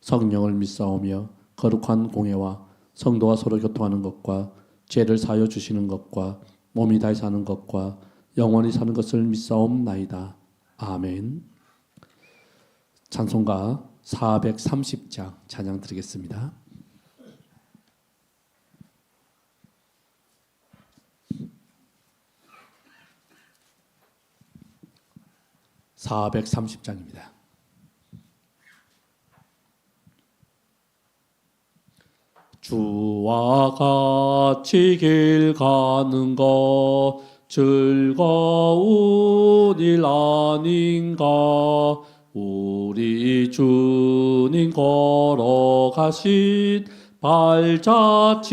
성령을 믿사오며 거룩한 공예와 성도와 서로 교통하는 것과 죄를 사여 주시는 것과 몸이 다시 사는 것과 영원히 사는 것을 믿사옵나이다. 아멘. 찬송가 430장 찬양 드리겠습니다. (430장입니다) 주와 같이 길 가는 것 즐거운 일 아닌가? 우리 주님 걸어가신 발자취를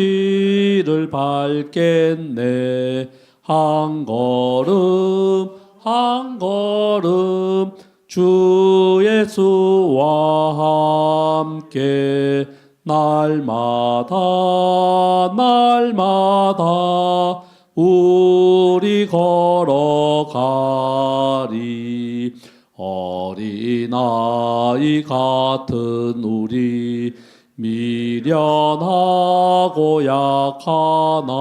밟겠네. 한 걸음 한 걸음 주 예수와 함께 날마다 날마다 우리 걸어가리. 어린아이 같은 우리 미련하고 약하나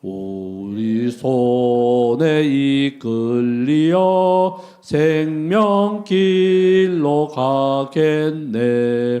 우리 손에 이끌리어 생명길로 가겠네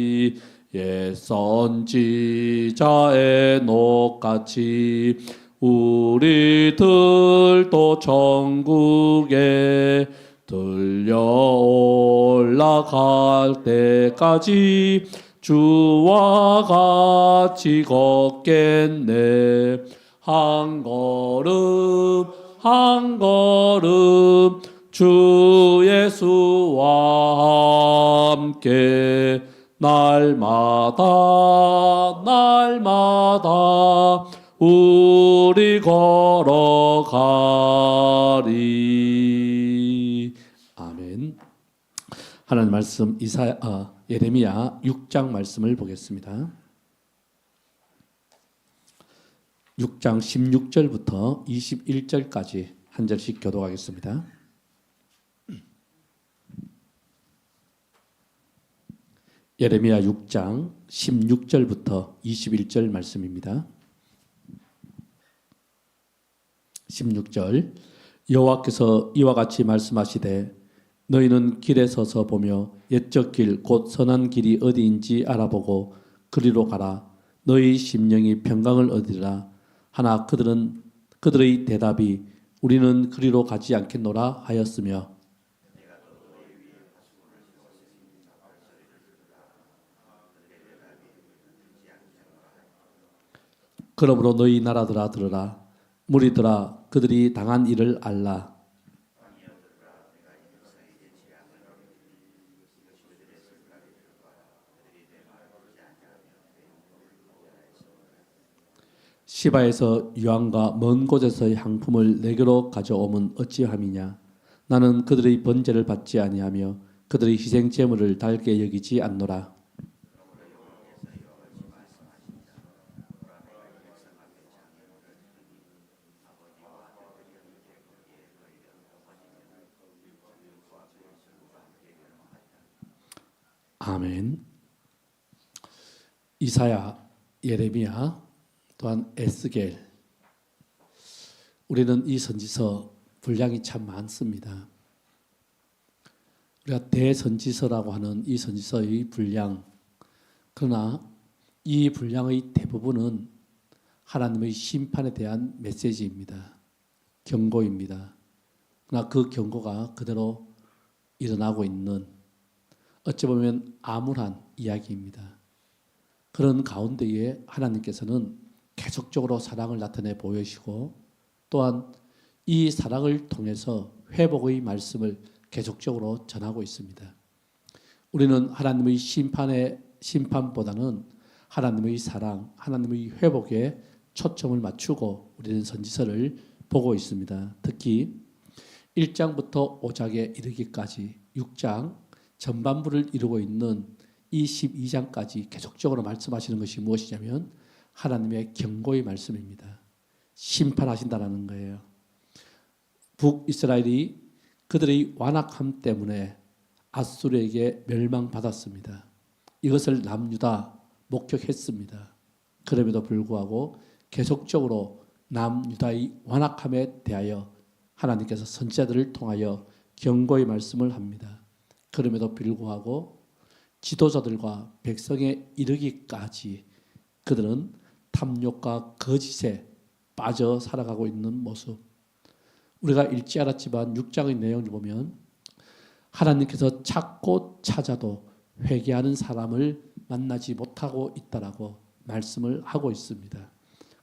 옛 선지자의 녹같이 우리들도 천국에 들려 올라갈 때까지 주와 같이 걷겠네. 한 걸음 한 걸음 주 예수와 함께 날마다 날마다 우리 걸어가리 아멘. 하나님 말씀 이사 아, 예레미야 6장 말씀을 보겠습니다. 6장 16절부터 21절까지 한 절씩 교독하겠습니다. 예레미야 6장 16절부터 21절 말씀입니다. 16절. 여호와께서 이와 같이 말씀하시되 너희는 길에 서서 보며 옛적 길 곧 선한 길이 어디인지 알아보고 그리로 가라. 너희 심령이 평강을 얻으리라. 하나 그들은 그들의 대답이 우리는 그리로 가지 않겠노라 하였으며 그러므로 너희 나라들아 들으라. 무리들아 그들이 당한 일을 알라. 시바에서 유황과 먼 곳에서의 향품을 내게로 가져오면 어찌함이냐? 나는 그들의 번제를 받지 아니하며 그들의 희생 제물을 달게 여기지 않노라 아멘. 이사야, 예레미야, 또한 에스겔. 우리는 이 선지서 분량이 참 많습니다. 우리가 대선지서라고 하는 이 선지서의 분량, 그러나 이 분량의 대부분은 하나님의 심판에 대한 메시지입니다. 경고입니다. 그러나 그 경고가 그대로 일어나고 있는 어찌 보면 암울한 이야기입니다. 그런 가운데에 하나님께서는 계속적으로 사랑을 나타내 보여주시고 또한 이 사랑을 통해서 회복의 말씀을 계속적으로 전하고 있습니다. 우리는 하나님의 심판의 심판보다는 하나님의 사랑, 하나님의 회복에 초점을 맞추고 우리는 선지서를 보고 있습니다. 특히 1장부터 5장에 이르기까지 6장 전반부를 이루고 있는 이 12장까지 계속적으로 말씀하시는 것이 무엇이냐면 하나님의 경고의 말씀입니다. 심판하신다라는 거예요. 북이스라엘이 그들의 완악함 때문에 아수르에게 멸망받았습니다. 이것을 남유다 목격했습니다. 그럼에도 불구하고 계속적으로 남유다의 완악함에 대하여 하나님께서 선지자들을 통하여 경고의 말씀을 합니다. 그럼에도 불구하고 지도자들과 백성에 이르기까지 그들은 탐욕과 거짓에 빠져 살아가고 있는 모습. 우리가 읽지 않았지만 6장의 내용을 보면 하나님께서 찾고 찾아도 회개하는 사람을 만나지 못하고 있다라고 말씀을 하고 있습니다.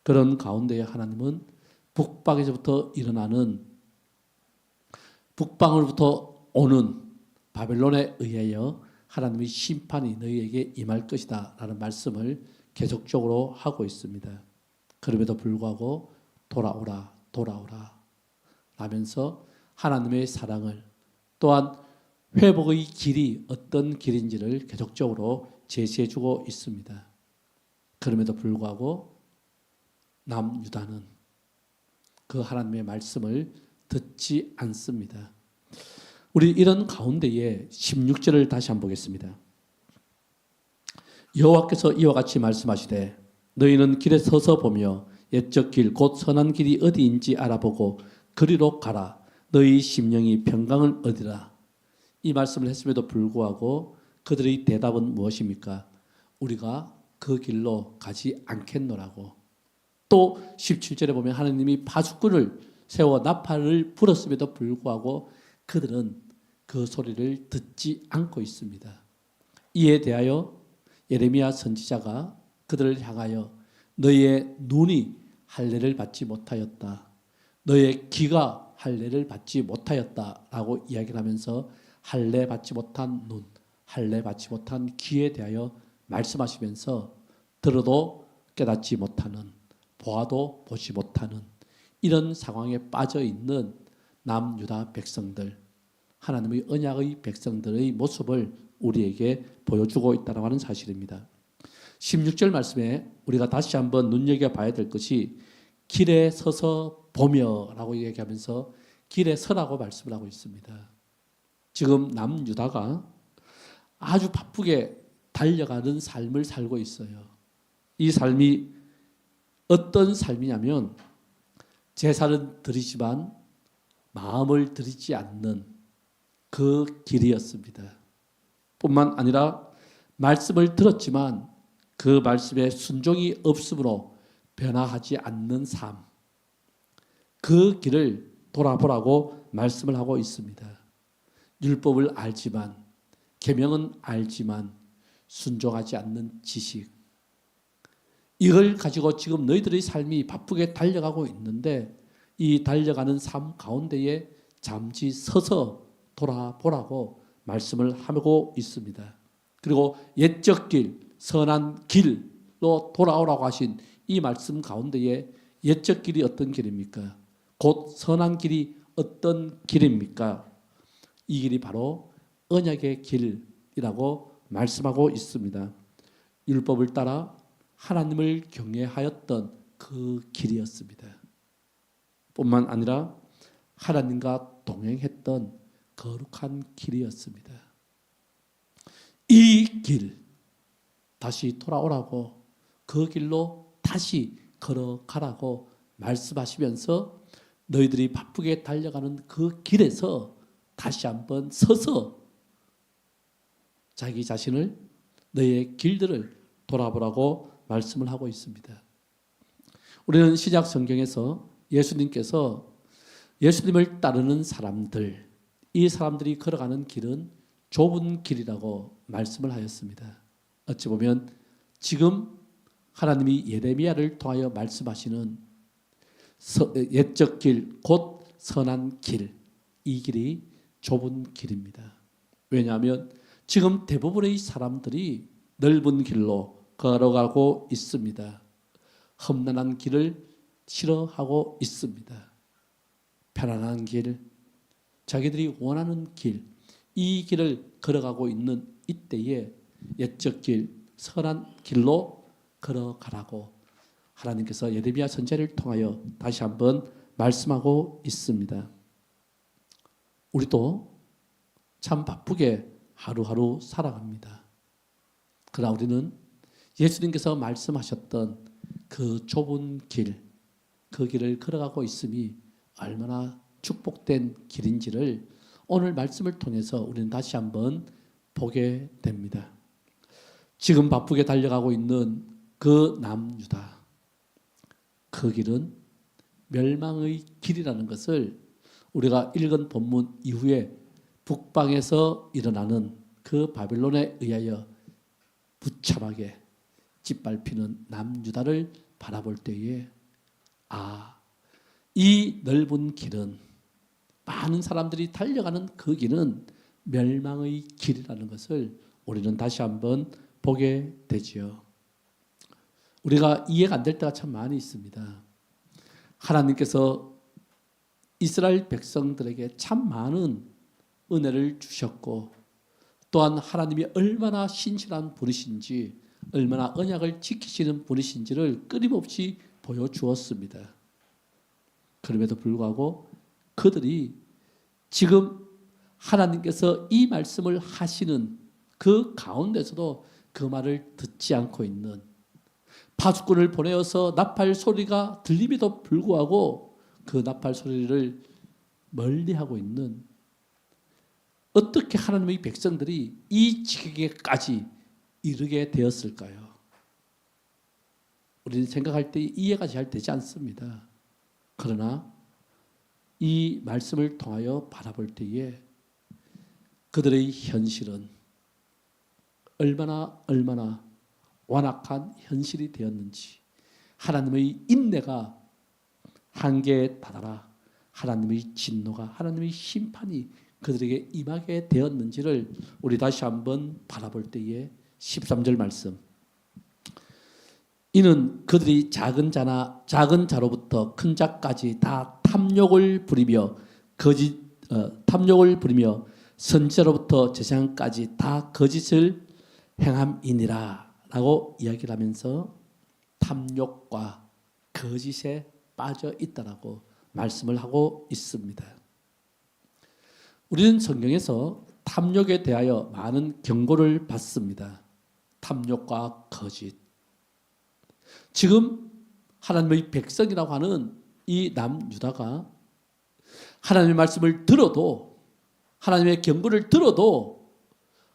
그런 가운데 하나님은 북방에서부터 일어나는 북방으로부터 오는 바벨론에 의하여 하나님의 심판이 너희에게 임할 것이다 라는 말씀을 계속적으로 하고 있습니다. 그럼에도 불구하고 돌아오라 돌아오라 라면서 하나님의 사랑을 또한 회복의 길이 어떤 길인지를 계속적으로 제시해 주고 있습니다. 그럼에도 불구하고 남유다는 그 하나님의 말씀을 듣지 않습니다. 우리 이런 가운데에 16절을 다시 한번 보겠습니다. 여호와께서 이와 같이 말씀하시되 너희는 길에 서서 보며 옛적 길 곧 선한 길이 어디인지 알아보고 그리로 가라 너희 심령이 평강을 얻으라 이 말씀을 했음에도 불구하고 그들의 대답은 무엇입니까? 우리가 그 길로 가지 않겠노라고 또 17절에 보면 하나님이 파수꾼을 세워 나팔을 불었음에도 불구하고 그들은 그 소리를 듣지 않고 있습니다. 이에 대하여 예레미야 선지자가 그들을 향하여 너희의 눈이 할례를 받지 못하였다. 너의 귀가 할례를 받지 못하였다라고 이야기를 하면서 할례 받지 못한 눈, 할례 받지 못한 귀에 대하여 말씀하시면서 들어도 깨닫지 못하는 보아도 보지 못하는 이런 상황에 빠져 있는 남유다 백성들 하나님의 언약의 백성들의 모습을 우리에게 보여주고 있다고 하는 사실입니다. 16절 말씀에 우리가 다시 한번 눈여겨봐야 될 것이 길에 서서 보며 라고 얘기하면서 길에 서라고 말씀을 하고 있습니다. 지금 남유다가 아주 바쁘게 달려가는 삶을 살고 있어요. 이 삶이 어떤 삶이냐면 제사는 드리지만 마음을 드리지 않는 그 길이었습니다. 뿐만 아니라 말씀을 들었지만 그 말씀에 순종이 없으므로 변화하지 않는 삶. 그 길을 돌아보라고 말씀을 하고 있습니다. 율법을 알지만 계명은 알지만 순종하지 않는 지식. 이걸 가지고 지금 너희들의 삶이 바쁘게 달려가고 있는데 이 달려가는 삶 가운데에 잠시 서서 돌아보라고 말씀을 하고 있습니다. 그리고 옛적 길, 선한 길로 돌아오라고 하신 이 말씀 가운데에 옛적 길이 어떤 길입니까? 곧 선한 길이 어떤 길입니까? 이 길이 바로 언약의 길이라고 말씀하고 있습니다. 율법을 따라 하나님을 경외하였던 그 길이었습니다. 뿐만 아니라 하나님과 동행했던 거룩한 길이었습니다. 이 길 다시 돌아오라고 그 길로 다시 걸어가라고 말씀하시면서 너희들이 바쁘게 달려가는 그 길에서 다시 한번 서서 자기 자신을 너의 길들을 돌아보라고 말씀을 하고 있습니다. 우리는 시작 성경에서 예수님께서 예수님을 따르는 사람들, 이 사람들이 걸어가는 길은 좁은 길이라고 말씀을 하였습니다. 어찌 보면 지금 하나님이 예레미야를 통하여 말씀하시는 서- 옛적 길, 곧 선한 길, 이 길이 좁은 길입니다. 왜냐하면 지금 대부분의 사람들이 넓은 길로 걸어가고 있습니다. 험난한 길을 싫어하고 있습니다. 편안한 길, 자기들이 원하는 길, 이 길을 걸어가고 있는 이때에 옛적 길, 선한 길로 걸어가라고 하나님께서 예레미야 선제를 통하여 다시 한번 말씀하고 있습니다. 우리도 참 바쁘게 하루하루 살아갑니다. 그러나 우리는 예수님께서 말씀하셨던 그 좁은 길, 그 길을 걸어가고 있음이 얼마나 축복된 길인지를 오늘 말씀을 통해서 우리는 다시 한번 보게 됩니다. 지금 바쁘게 달려가고 있는 그 남유다. 그 길은 멸망의 길이라는 것을 우리가 읽은 본문 이후에 북방에서 일어나는 그 바빌론에 의하여 부참하게 짓밟히는 남유다를 바라볼 때에 아, 이 넓은 길은 많은 사람들이 달려가는 그 길은 멸망의 길이라는 것을 우리는 다시 한번 보게 되지요. 우리가 이해가 안 될 때가 참 많이 있습니다. 하나님께서 이스라엘 백성들에게 참 많은 은혜를 주셨고 또한 하나님이 얼마나 신실한 분이신지 얼마나 언약을 지키시는 분이신지를 끊임없이 보여주었습니다. 그럼에도 불구하고 그들이 지금 하나님께서 이 말씀을 하시는 그 가운데서도 그 말을 듣지 않고 있는 파수꾼을 보내어서 나팔 소리가 들림에도 불구하고 그 나팔 소리를 멀리하고 있는 어떻게 하나님의 백성들이 이 지경에까지 이르게 되었을까요? 우리는 생각할 때 이해가 잘 되지 않습니다. 그러나 이 말씀을 통하여 바라볼 때에 그들의 현실은 얼마나 얼마나 완악한 현실이 되었는지 하나님의 인내가 한계에 다다라 하나님의 진노가 하나님의 심판이 그들에게 임하게 되었는지를 우리 다시 한번 바라볼 때에 13절 말씀. 이는 그들이 작은 자나 작은 자로부터 큰 자까지 다 탐욕을 부리며 거짓 어, 탐욕을 부리며 선지자로부터 제사장까지 다 거짓을 행함이니라라고 이야기를 하면서 탐욕과 거짓에 빠져 있다라고 말씀을 하고 있습니다. 우리는 성경에서 탐욕에 대하여 많은 경고를 받습니다. 탐욕과 거짓. 지금 하나님의 백성이라고 하는 이 남유다가 하나님의 말씀을 들어도 하나님의 경고를 들어도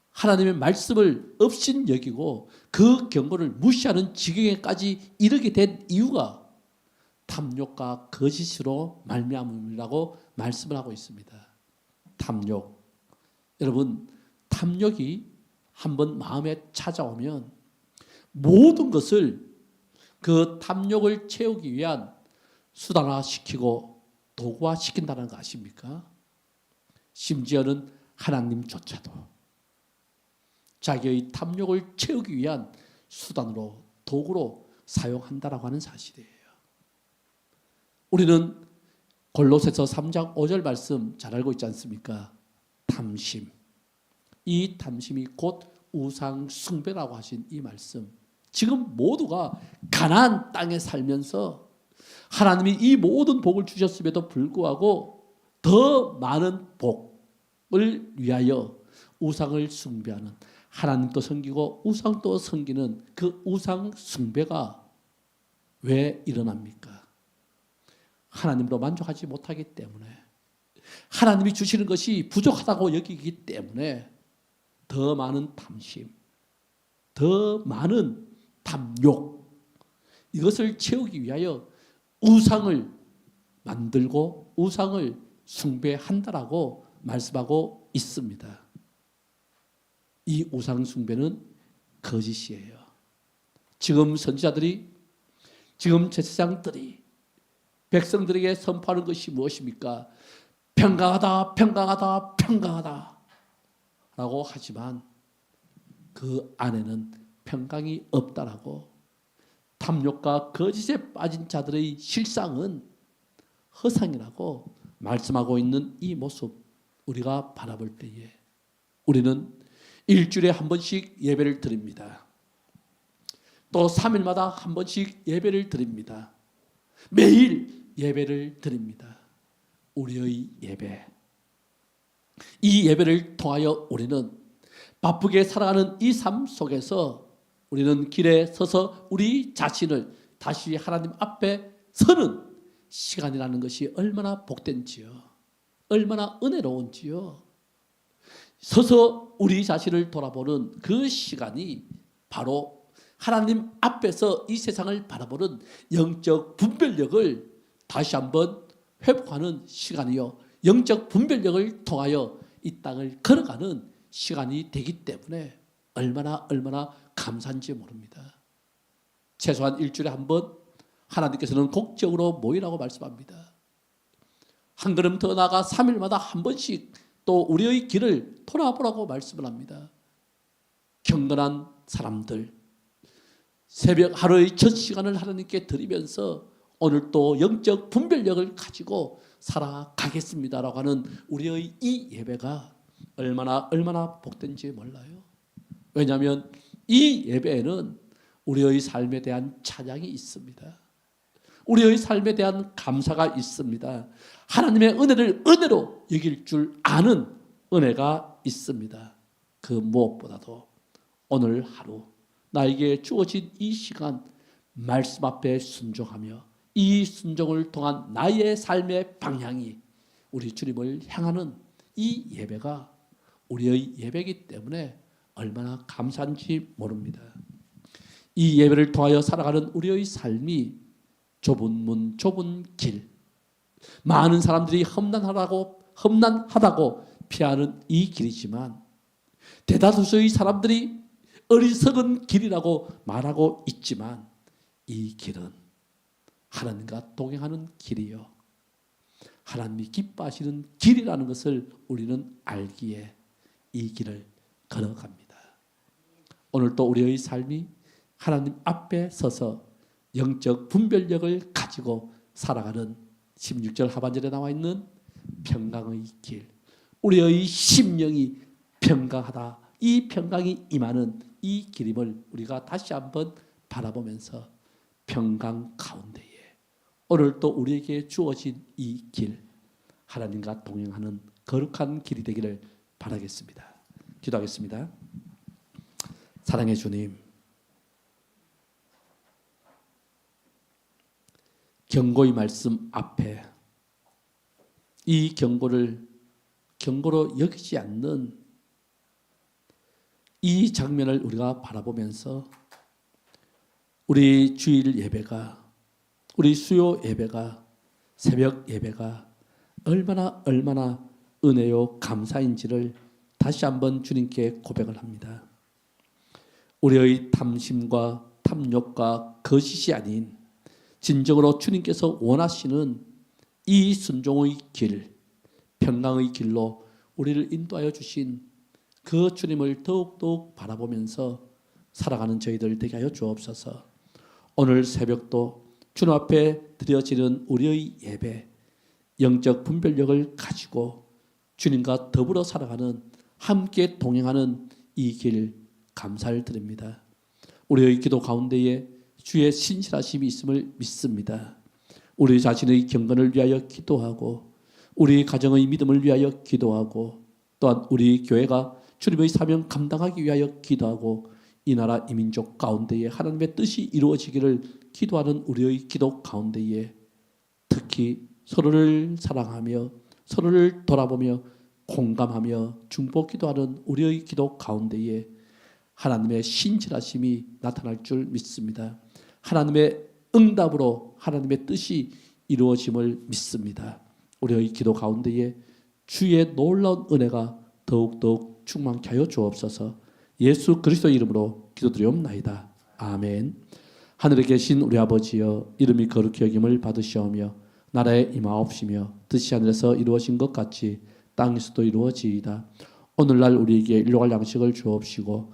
하나님의 말씀을 없인 여기고 그 경고를 무시하는 지경에까지 이르게 된 이유가 탐욕과 거짓으로 말미암음이라고 말씀을 하고 있습니다. 탐욕. 여러분, 탐욕이 한번 마음에 찾아오면 모든 것을 그 탐욕을 채우기 위한 수단화시키고 도구화시킨다는 거 아십니까? 심지어는 하나님조차도 자기의 탐욕을 채우기 위한 수단으로 도구로 사용한다라고 하는 사실이에요. 우리는 골로새서 3장 5절 말씀 잘 알고 있지 않습니까? 탐심. 이 탐심이 곧 우상 숭배라고 하신 이 말씀. 지금 모두가 가나안 땅에 살면서 하나님이 이 모든 복을 주셨음에도 불구하고 더 많은 복을 위하여 우상을 숭배하는 하나님도 섬기고 우상도 섬기는 그 우상 숭배가 왜 일어납니까? 하나님으로 만족하지 못하기 때문에 하나님이 주시는 것이 부족하다고 여기기 때문에 더 많은 탐심, 더 많은 탐욕 이것을 채우기 위하여 우상을 만들고 우상을 숭배한다라고 말씀하고 있습니다. 이 우상 숭배는 거짓이에요. 지금 선지자들이 지금 제사장들이 백성들에게 선포하는 것이 무엇입니까? 평강하다, 평강하다, 평강하다. 라고 하지만 그 안에는 평강이 없다라고 탐욕과 거짓에 빠진 자들의 실상은 허상이라고 말씀하고 있는 이 모습 우리가 바라볼 때에 우리는 일주일에 한 번씩 예배를 드립니다. 또 3일마다 한 번씩 예배를 드립니다. 매일 예배를 드립니다. 우리의 예배. 이 예배를 통하여 우리는 바쁘게 살아가는 이 삶 속에서 우리는 길에 서서 우리 자신을 다시 하나님 앞에 서는 시간이라는 것이 얼마나 복된지요. 얼마나 은혜로운지요. 서서 우리 자신을 돌아보는 그 시간이 바로 하나님 앞에서 이 세상을 바라보는 영적 분별력을 다시 한번 회복하는 시간이요. 영적 분별력을 통하여 이 땅을 걸어가는 시간이 되기 때문에 얼마나 얼마나 감사한지 모릅니다. 최소한 일주일에 한 번 하나님께서는 곡적으로 모이라고 말씀합니다. 한 걸음 더 나가 3일마다 한 번씩 또 우리의 길을 돌아보라고 말씀을 합니다. 경건한 사람들 새벽 하루의 첫 시간을 하나님께 드리면서 오늘 또 영적 분별력을 가지고 살아가겠습니다라고 하는 우리의 이 예배가 얼마나 얼마나 복된지 몰라요. 왜냐하면 이 예배에는 우리의 삶에 대한 찬양이 있습니다. 우리의 삶에 대한 감사가 있습니다. 하나님의 은혜를 은혜로 여길 줄 아는 은혜가 있습니다. 그 무엇보다도 오늘 하루 나에게 주어진 이 시간 말씀 앞에 순종하며 이 순종을 통한 나의 삶의 방향이 우리 주님을 향하는 이 예배가 우리의 예배이기 때문에 얼마나 감사한지 모릅니다. 이 예배를 통하여 살아가는 우리의 삶이 좁은 문, 좁은 길, 많은 사람들이 험난하다고 험난하다고 피하는 이 길이지만 대다수의 사람들이 어리석은 길이라고 말하고 있지만 이 길은 하나님과 동행하는 길이요. 하나님이 기뻐하시는 길이라는 것을 우리는 알기에 이 길을 걸어갑니다. 오늘 또 우리의 삶이 하나님 앞에 서서 영적 분별력을 가지고 살아가는 16절 하반절에 나와 있는 평강의 길. 우리의 심령이 평강하다. 이 평강이 임하는 이 길임을 우리가 다시 한번 바라보면서 평강 가운데에 오늘 또 우리에게 주어진 이 길, 하나님과 동행하는 거룩한 길이 되기를 바라겠습니다. 기도하겠습니다. 사랑의 주님, 경고의 말씀 앞에 이 경고를 경고로 여기지 않는 이 장면을 우리가 바라보면서 우리 주일 예배가 우리 수요 예배가 새벽 예배가 얼마나 얼마나 은혜요 감사인지를 다시 한번 주님께 고백을 합니다. 우리의 탐심과 탐욕과 거짓이 아닌 진정으로 주님께서 원하시는 이 순종의 길, 평강의 길로 우리를 인도하여 주신 그 주님을 더욱더욱 바라보면서 살아가는 저희들 되게 하여 주옵소서. 오늘 새벽도 주님 앞에 드려지는 우리의 예배, 영적 분별력을 가지고 주님과 더불어 살아가는 함께 동행하는 이 길 감사를 드립니다. 우리의 기도 가운데에 주의 신실하심이 있음을 믿습니다. 우리 자신의 경건을 위하여 기도하고 우리 가정의 믿음을 위하여 기도하고 또한 우리 교회가 주님의 사명 감당하기 위하여 기도하고 이 나라 이민족 가운데에 하나님의 뜻이 이루어지기를 기도하는 우리의 기도 가운데에 특히 서로를 사랑하며 서로를 돌아보며 공감하며 중보 기도하는 우리의 기도 가운데에 하나님의 신실하심이 나타날 줄 믿습니다. 하나님의 응답으로 하나님의 뜻이 이루어짐을 믿습니다. 우리의 기도 가운데에 주의 놀라운 은혜가 더욱더욱 충만케 하여 주옵소서. 예수 그리스도 이름으로 기도드리옵나이다. 아멘. 하늘에 계신 우리 아버지여 이름이 거룩히 여김을 받으시오며 나라에 임하옵시며 뜻이 하늘에서 이루어진 것 같이 땅에서도 이루어지이다. 오늘날 우리에게 일용할 양식을 주옵시고